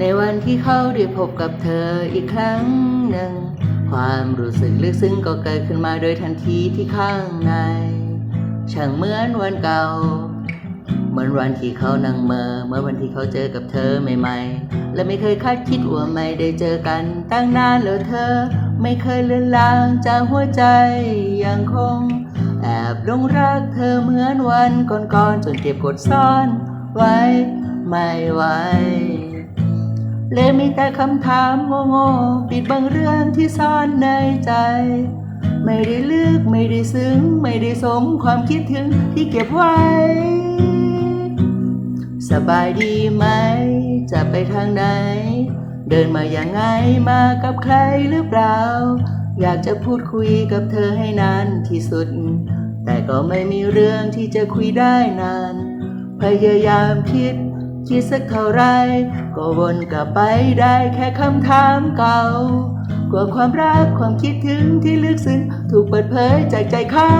ในวันที่เขาได้พบกับเธออีกครั้งหนึ่ง ความรู้สึกลึกซึ้งก็เกิดขึ้นมาโดยทันทีที่ข้างใน ช่างเหมือนวันเก่า เหมือนวันที่เขานั่งเมอเมื่อวันที่เขาเจอกับเธอใหม่ ๆ และไม่เคยคาดคิดว่าไม่ได้เจอกันตั้งนานแล้วเธอ ไม่เคยเลือนลางจากหัวใจยังคง แอบลงรักเธอเหมือนวันก่อนๆจนเก็บกดซ่อนไว้ไม่ไหว เลยมีแต่คำถามโง่ๆปิดบังเรื่องที่ซ่อนในใจ ไม่ได้ลึกไม่ได้ซึ้ง ไม่ได้สมความคิดถึงที่เก็บไว้ สบายดีไหม จะไปทางไหน เดินมาอย่างไงมากับใครหรือเปล่า อยากจะพูดคุยกับเธอให้นานที่สุด แต่ก็ไม่มีเรื่องที่จะคุยได้นาน พยายามคิด คิดสักเท่าไร ก็วนกลับไปได้แค่คำถามเก่ากว่าความรักความคิดถึงที่ลึกซึ้งถูกเปิดเผยจากใจเขา